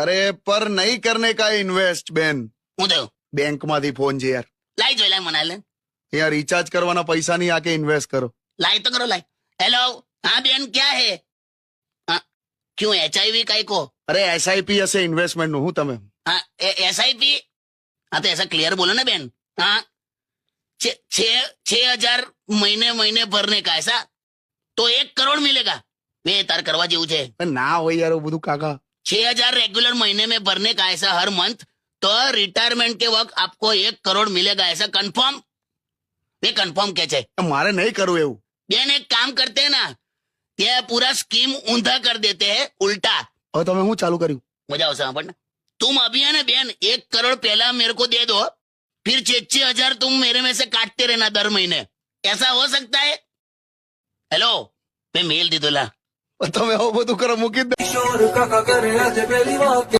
અરે પર નહીં કરને કા ઇન્વેસ્ટ બેન. હું બેંકમાંથી ફોન છે યાર. લાઈ જોઈ લાઈ મને લે. યાર રિચાર્જ કરવાના પૈસા નહીં આકે ઇન્વેસ્ટ કરો. લાઈ તો કરો લાઈ. હેલો હા બેન ક્યાં હે? ક્યું એચઆઈવી કઈ કો અરે એસઆઈપી હશે ઇન્વેસ્ટમેન્ટનું હું તમે? હા એસઆઈપી હા તો એસા ક્લિયર બોલો ને બેન. હા. છે છે હજાર મહિને મહિને ભરને કાયસા તો એક કરોડ મિલેગા. બે તાર કરવા જેવું છે. ના હોય યાર બધું કાકા. छह हज़ार रेगुलर महीने में भरने का ऐसा हर मंथ तो रिटायरमेंट के वक्त आपको एक करोड़ मिलेगा ऐसा कंफर्म ये कंफर्म કે नहीं મારે નહીં बेन एक काम करते है ना ના पूरा स्कीम ऊंधा कर देते દેતે उल्टा। और तो मैं हूँ चालू કર્યું मज़ा आओ આપણને तुम अभी है ना बेन एक करोड़ पहला मेरे को दे दो फिर छह हज़ार तुम मेरे में से काटते रहना दर महीने। ऐसा हो सकता है? हेलो मैं मेल दे दूला। તમે આવું બધું કરો મૂકી દે.